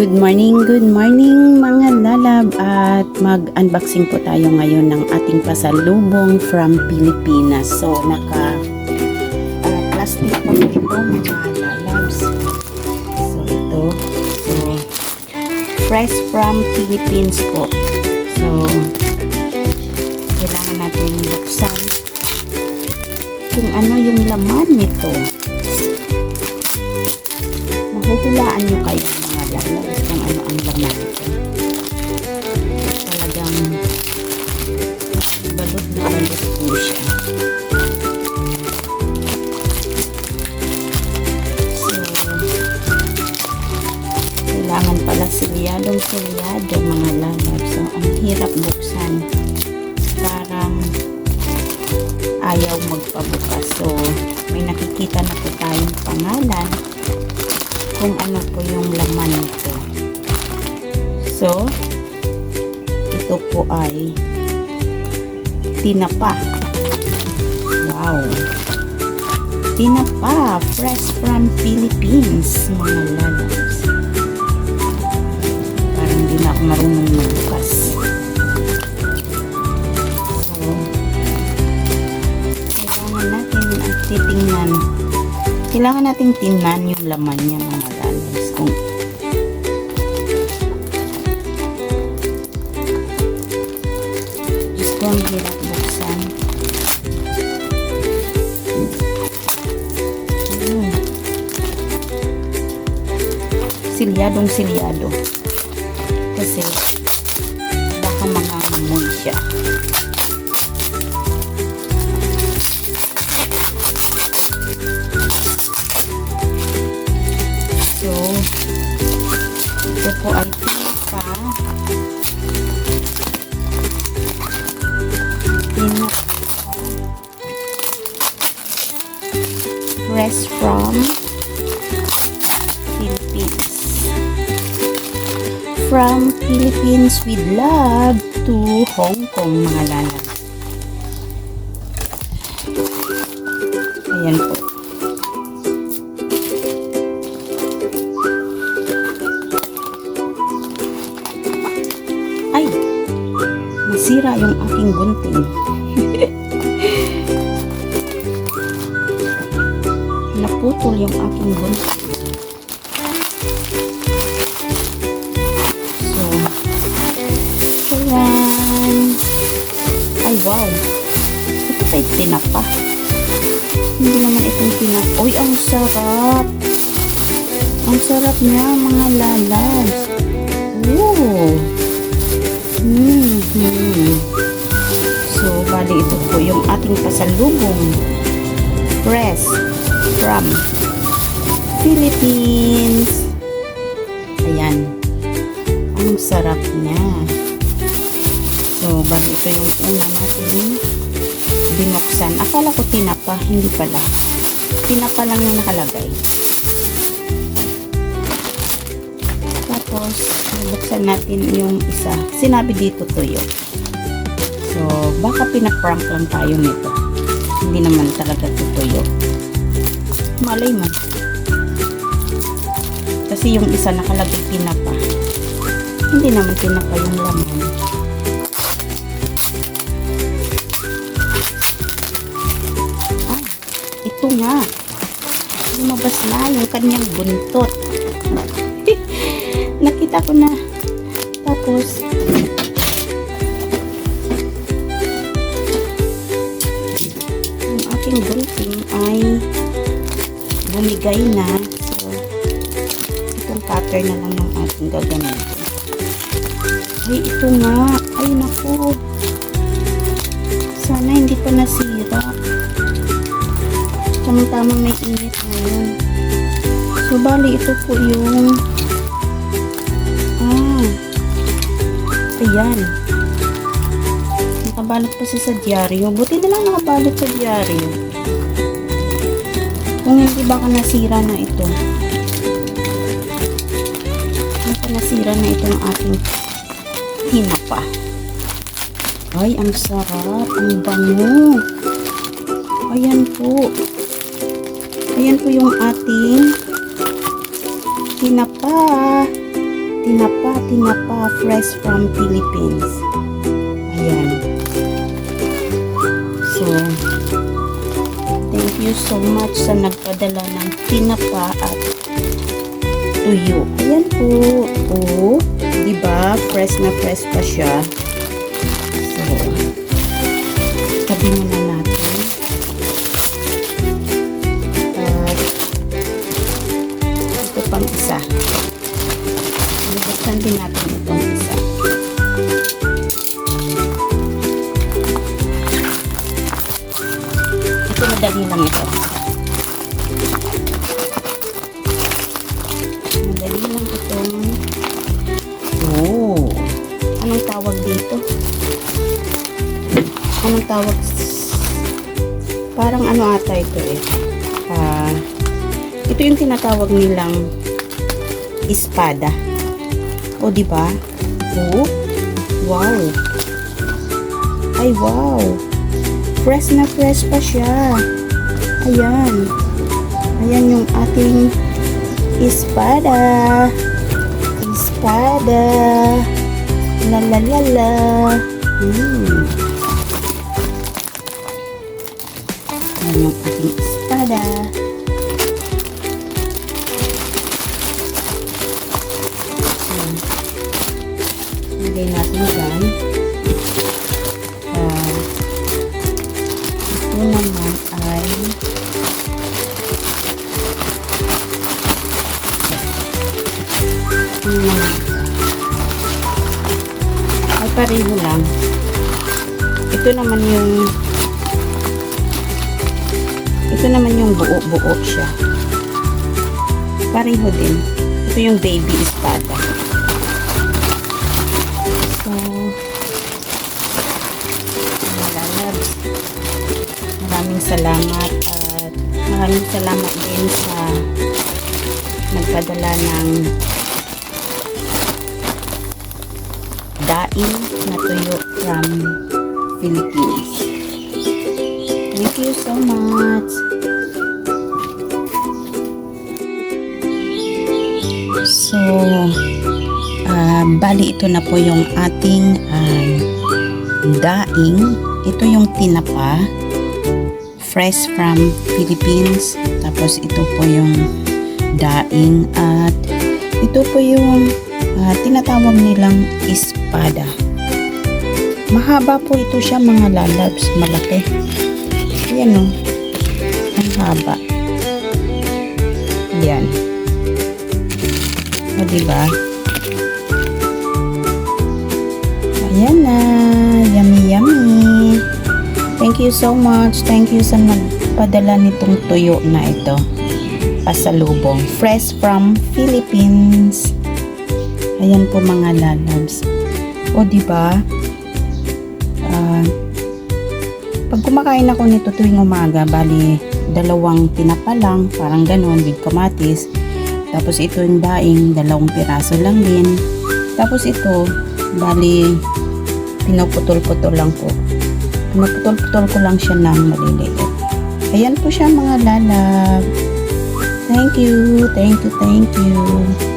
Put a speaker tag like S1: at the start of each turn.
S1: Good morning, good morning mga lalab at mag-unboxing po tayo ngayon ng ating pasalubong from Pilipinas. So, naka ah, plastic po ito mga lalabs. So, ito. So, fresh from Philippines po. So, kailangan natin buksan kung ano yung laman nito. Mahuhulaan nyo kayo mga lalabs kung ano ang laman. Talagang balot na balot po siya. So, kailangan pala silyadong silyado mga lalabs. So, ang hirap buksan. Parang ayaw magpabukas. So, may nakikita na po tayong pangalan kung ano po yung laman nito. So, ito po ay tinapa. Wow! Tinapa, fresh from Philippines, mga lalabs. Parang hindi na ako marunong magbukas. Kailangan nating tingnan yung laman niya mga lalabs. Kung Diyos ko, ang hirap buksan. Ayun. Silyadong silyado. Kasi Fresh from Philippines. From Philippines with love to Hong Kong, mga lalab. Ayan po. Ay! Nasira yung aking gunting. Naputol yung aking gunting. So, ayan. Ay, wow. Ito ay tinapa. Hindi naman itong tinapa. Uy, ang sarap. Ang sarap niya, mga lalabs. Ooh. Mhm. So, bali ito po yung ating pasalubong. Press from Philippines. Ayan. Ang sarap niya. So, bali ito yung una natin binuksan. Akala ko tinapa, hindi pala. Tinapa lang yung nakalagay. Tapos, buksan natin yung isa. Sinabi dito tuyo. So, baka pinaprank lang tayo nito. Hindi naman talaga tutuyo. Malay mo. Kasi yung isa nakalagay pinapa. Hindi naman pinapa yung laman. Ah, ito nga. Lumabas na yung kanyang buntot. Nakita ko na. Tapos, bumigay na. So, itong cutter na lang yung ating gagamitin. Ay, ito nga. Ay, naku. Sana hindi pa nasira. Tamang-tamang may init ngayon. So, bali, ito po yung Ah. Ayan. Nakabalot pa siya sa dyaryo. Buti na lang nakabalot sa dyaryo. Kung hindi baka nasira na ito. Baka nasira na ito ng ating hinapa. Ay, ang sarap. Ang bango. Ayan po. Ayan po yung ating tinapa. tinapa, tinapa, fresh from Philippines. Ayan. So, you so much sa nagpadala ng tinapa at tuyo. Ayan po. Oh, di ba? Fresh na fresh pa siya. So, tabi muna natin. At ito pang isa. Bubuksan din natin Madali lang ito. Madali lang itong Oh. Anong tawag dito? Anong tawag? Parang ano ata ito eh. Ah, ito yung tinatawag nilang espada. O di ba? Oh. Wow. Ay wow. Fresh na fresh pa siya. Ayan. Ayan yung ating espada. Espada. La la. Hmm. Ito naman yung ito naman yung buo-buo siya. Pareho din. Ito yung baby espada. So, mga lalabs, maraming salamat at maraming salamat din sa nagpadala ng daing na tuyo from Philippines. Thank you so much. So, ah, bali ito na po yung ating um, daing. Ito yung tinapa. Fresh from Philippines. Tapos ito po yung daing. At ito po yung ah, tinatawag nilang espada. Mahaba po ito siya mga lalabs. Malaki. Ayan o. Ang haba. Yan. O, diba? Ayan na. Yummy, yummy. Thank you so much. Thank you sa nagpadala nitong tuyo na ito. Pasalubong. Fresh from Philippines. Ayan po mga lalabs. O, diba? Ah, pag kumakain ako nito tuwing umaga, bali dalawang tinapa lang, parang ganon, with kamatis. Tapos ito yung daing, dalawang piraso lang din. Tapos ito, bali pinuputol-putol lang po. Pinuputol-putol ko lang siya ng maliliit. Ayan po siya mga lalab. Thank you, thank you, thank you.